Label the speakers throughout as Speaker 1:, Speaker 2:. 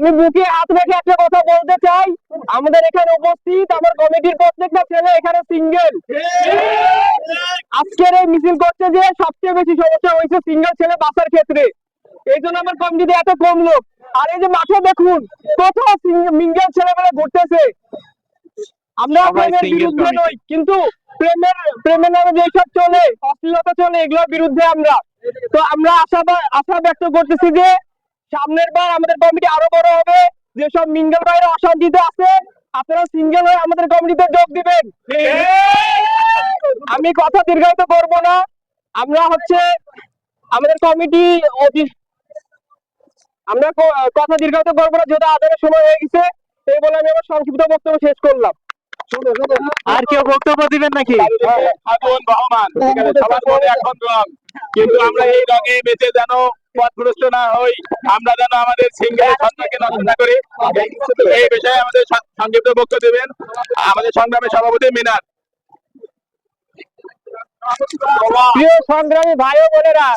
Speaker 1: আমি বুকে হাত রেখে একটা কথা বলতে চাই। আমাদের এখানে উপস্থিত আমার কমিটির প্রত্যেকটা ছেলে এখানে সিঙ্গেল আজকের এই মিছিল করতে যে সবচেয়ে বেশি সমস্যা হয়েছে সিঙ্গেল ছেলে বাসার ক্ষেত্রে। এই জন্য আমার কমিটিতে এত কম লোক। আর এই যে মাঠে দেখুন কত মিঙ্গেল ছেলেমেয়ে ঘুরতেছে। আমরা প্রেমের বিরুদ্ধে। নই কিন্তু প্রেমের প্রেমের নামে যেসব চলে অশ্লীলতা চলে এগুলোর বিরুদ্ধে আমরা। তো আমরা আশা আশা ব্যক্ত করতেছি যে সামনের বার আমাদের কমিটি আরও বড় হবে। যেসব মিঙ্গেল ভাইরা অশান্তিতে আছে আপনারা সিঙ্গেল হয়ে আমাদের কমিটিতে যোগ দিবেন। আমি কথা দীর্ঘায়িত করব না। আমরা হচ্ছে আমাদের কমিটি আমরা কথা দীর্ঘায়িত করব না যেহেতু আদারের সময় হয়ে গেছে এই বলে আমি আমার সংক্ষিপ্ত বক্তব্য শেষ করলাম।
Speaker 2: আর কেউ বক্তব্য দিবেন নাকি?
Speaker 3: এখন কিন্তু আমরা এই রঙে বেঁচে যেন পথগ্রস্ত না হই আমরা যেন আমাদের সন্তানকে নষ্ট না করি। এই- বিষয়ে আমাদের সংক্ষিপ্ত বক্তব্য দেবেন আমাদের সংগ্রামের সভাপতি মিনার।
Speaker 1: প্রিয় সংগ্রামী ভাই ও বোনেরা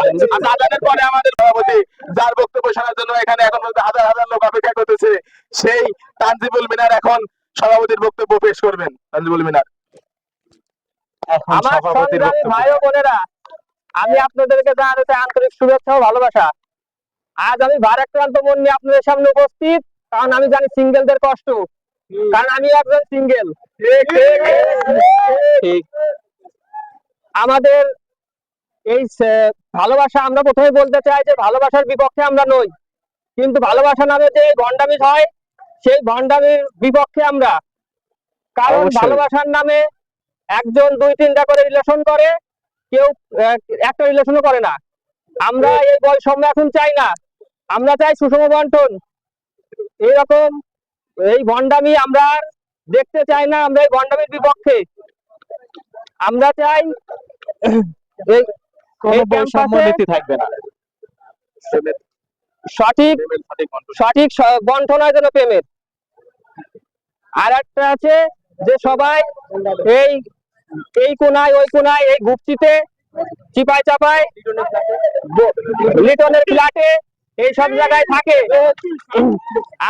Speaker 3: আচ্ছা, আজানের পরে আমাদের সভাপতি যার বক্তব্য শোনার জন্য এখানে এখন হাজার হাজার লোক অপেক্ষা করতেছে সেই তানজিবুল মিনার এখন সভাপতির বক্তব্য পেশ করবেন। তানজিবুল মিনার।
Speaker 1: আমার
Speaker 2: সভাপতির
Speaker 1: ভাই ও বোনেরা আমি আপনাদেরকে জানাতে আন্তরিক শুভেচ্ছা ও ভালোবাসা। আজ আমি ভারাক্রান্ত মন নিয়ে আপনাদের সামনে উপস্থিত কারণ আমি জানি সিঙ্গেলদের কষ্ট। কারণ আমি একজন সিঙ্গেল। আমাদের এই ভালোবাসা আমরা প্রথমে বলতে চাই যে ভালোবাসার বিপক্ষে আমরা নই। কিন্তু ভালোবাসা নামে যে ভণ্ডামি হয় সেই ভণ্ডামির বিপক্ষে আমরা। কারণ ভালোবাসার নামে একজন দুই তিনটা করে রিলেশন করে কেউ একটা রিলেশনও করে না। আমরা এই বৈষম্য এখন চাই না। আমরা চাই সুষম বন্টন। এইরকম এই ভণ্ডামি আমরা দেখতে চাই না আমরা এই ভণ্ডামির বিপক্ষে। আমরা চাই
Speaker 2: থাকবে না।
Speaker 1: সঠিক
Speaker 3: সঠিক
Speaker 1: বন্টন হয় যেন প্রেমের। আর একটা আছে যে সবাই এই এই কোনায়, ওই কোনায়, এই গুপচিতে, চিপায় চাপায়, লিটনের ফ্ল্যাটে, এই সব জায়গায় থাকে।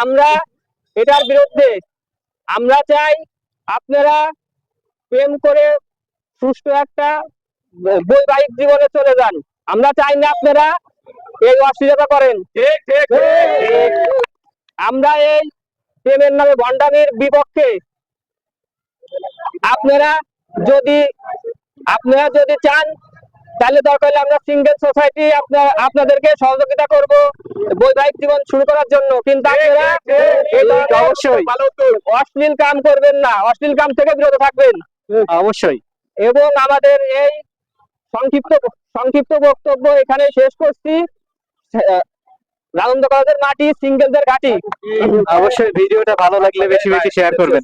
Speaker 1: আমরা এটার বিরুদ্ধে, আমরা চাই আপনারা প্রেম করে সুস্থ একটা বৈবাহিক জীবনে চলে যান। আমরা চাই না আপনারা এই অশ্লীলতা করেন। আমরা এই প্রেমের নামে ভণ্ডামির বিপক্ষে আপনারা যদি আপনারা যদি চান তাহলে দরকার হলে আমরা সিঙ্গেল সোসাইটি আপনার আপনাদেরকে সহযোগিতা করব বৈবাহিক জীবন শুরু করার জন্য। কিন্তু আপনারা
Speaker 2: অবশ্যই।
Speaker 1: অশ্লীল কাম করবেন না অশ্লীল কাম থেকে বিরত থাকবেন।
Speaker 2: অবশ্যই।
Speaker 1: এবং আমাদের এই সংক্ষিপ্ত সংক্ষিপ্ত বক্তব্য এখানে শেষ করছি। রাজেন্দ্র কলেজের মাটি সিঙ্গেলদের ঘাটি।
Speaker 2: অবশ্যই ভিডিওটা ভালো লাগলে বেশি বেশি শেয়ার করবেন।